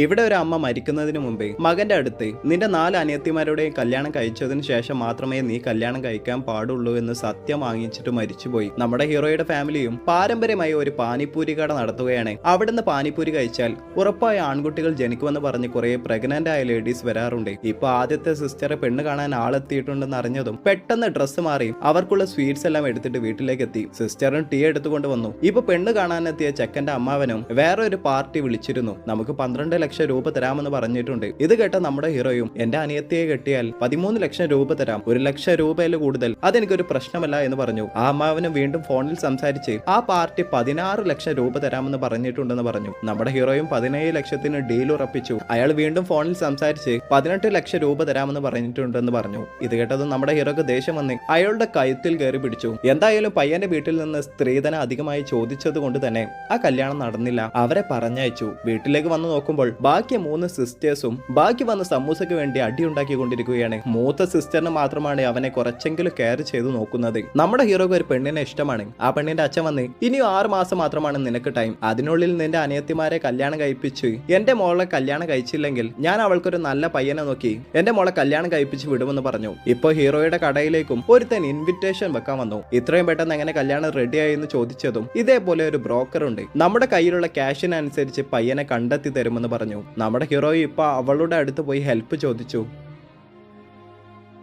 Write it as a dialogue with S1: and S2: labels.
S1: ഇവിടെ ഒരു അമ്മ മരിക്കുന്നതിന് മുമ്പേ മകന്റെ അടുത്ത് നിന്റെ നാല് അനിയത്തിമാരുടെയും കല്യാണം കഴിച്ചതിന് ശേഷം മാത്രമേ നീ കല്യാണം കഴിക്കാൻ പാടുള്ളൂ എന്ന് സത്യം വാങ്ങിച്ചിട്ട് മരിച്ചുപോയി. നമ്മുടെ ഹീറോയുടെ ഫാമിലിയും പാരമ്പര്യമായി ഒരു പാനിപ്പൂരി കട നടത്തുകയാണ്. അവിടുന്ന് പാനിപ്പൂരി കഴിച്ചാൽ ഉറപ്പായ ആൺകുട്ടികൾ ജനിക്കുമെന്ന് പറഞ്ഞ് കുറെ പ്രഗ്നന്റ് ആയ ലേഡീസ് വരാറുണ്ട്. ഇപ്പൊ ആദ്യത്തെ സിസ്റ്ററെ പെണ്ണ് കാണാൻ ആളെത്തിയിട്ടുണ്ടെന്ന് അറിഞ്ഞതും പെട്ടെന്ന് ഡ്രസ്സ് മാറി അവർക്കുള്ള സ്വീറ്റ്സ് എല്ലാം എടുത്തിട്ട് വീട്ടിലേക്ക് എത്തി സിസ്റ്ററും ടീ എടുത്തുകൊണ്ട് വന്നു. ഇപ്പൊ പെണ്ണ് കാണാനെത്തിയ ചെക്കന്റെ അമ്മാവനും വേറെ ഒരു പാർട്ടി വിളിച്ചിരുന്നു. നമുക്ക് പന്ത്രണ്ട് ലക്ഷം രൂപ തരാമെന്ന് പറഞ്ഞിട്ടുണ്ട്. ഇത് കേട്ട നമ്മുടെ ഹീറോയും എന്റെ അനിയത്തിയെ കെട്ടിയാൽ പതിമൂന്ന് ലക്ഷം രൂപ തരാം. ഒരു ലക്ഷം രൂപയിൽ കൂടുതൽ. അതെനിക്കൊരു പ്രശ്നമല്ല എന്ന് പറഞ്ഞു. ആ അമ്മാവനും വീണ്ടും ഫോണിൽ സംസാരിച്ച് ആ പാർട്ടി പതിനാറ് ലക്ഷം രൂപ തരാമെന്ന് പറഞ്ഞിട്ടുണ്ടെന്ന് പറഞ്ഞു. നമ്മുടെ ഹീറോയും പതിനേഴ് ലക്ഷത്തിന് ഡീൽ ഉറപ്പിച്ചു. അയാൾ വീണ്ടും ഫോണിൽ സംസാരിച്ച് പതിനെട്ട് ലക്ഷം രൂപ തരാമെന്ന് പറഞ്ഞിട്ടുണ്ടെന്ന് പറഞ്ഞു. ഇത് കേട്ടതും നമ്മുടെ ഹീറോക്ക് ദേഷ്യം വന്ന് അയാളുടെ കയ്യത്തിൽ കയറി പിടിച്ചു. എന്തായാലും പയ്യന്റെ വീട്ടിൽ നിന്ന് സ്ത്രീധനം അധികമായി ചോദിച്ചത് കൊണ്ട് തന്നെ ആ കല്യാണം നടന്നില്ല. അവരെ പറഞ്ഞയച്ചു. വീട്ടിലേക്ക് വന്ന് നോക്കുമ്പോൾ ബാക്കി മൂന്ന് സിസ്റ്റേഴ്സും ബാക്കി വന്ന സമൂസയ്ക്ക് വേണ്ടി അടിയുണ്ടാക്കിക്കൊണ്ടിരിക്കുകയാണ് മൂത്ത സിസ്റ്ററിന് മാത്രമാണ് അവനെ കുറച്ചെങ്കിലും കെയർ ചെയ്തു നോക്കുന്നത്. നമ്മുടെ ഹീറോക്ക് ഒരു പെണ്ണിനെ ഇഷ്ടമാണ്. ആ പെണ്ണിന്റെ അച്ഛൻ വന്ന് ഇനി ആറ് മാസം മാത്രമാണ് നിനക്ക് ടൈം അതിനുള്ളിൽ നിന്റെ അനിയത്തിമാരെ കല്യാണം കഴിപ്പിച്ച് എന്റെ മോളെ കല്യാണം കഴിച്ചില്ലെങ്കിൽ ഞാൻ അവൾക്കൊരു നല്ല പയ്യനെ നോക്കി എന്റെ മോളെ കല്യാണം കഴിപ്പിച്ച് വിടുമെന്ന് പറഞ്ഞു. ഇപ്പൊ ഹീറോയുടെ കടയിലേക്കും ഒരുത്തൻ ഇൻവിറ്റേഷൻ വെക്കാൻ വന്നു. ഇത്രയും പെട്ടെന്ന് എങ്ങനെ കല്യാണം റെഡിയായി എന്ന് ചോദിച്ചതും ഇതേപോലെ ഒരു ബ്രോക്കർ ഉണ്ട്. നമ്മുടെ കയ്യിലുള്ള ക്യാഷിനനുസരിച്ച് പയ്യനെ കണ്ടെത്തി തരുമെന്ന് പറഞ്ഞു. നമ്മുടെ ഹീറോ ഇപ്പൊ അവളുടെ അടുത്ത് പോയി ഹെൽപ്പ് ചോദിച്ചു.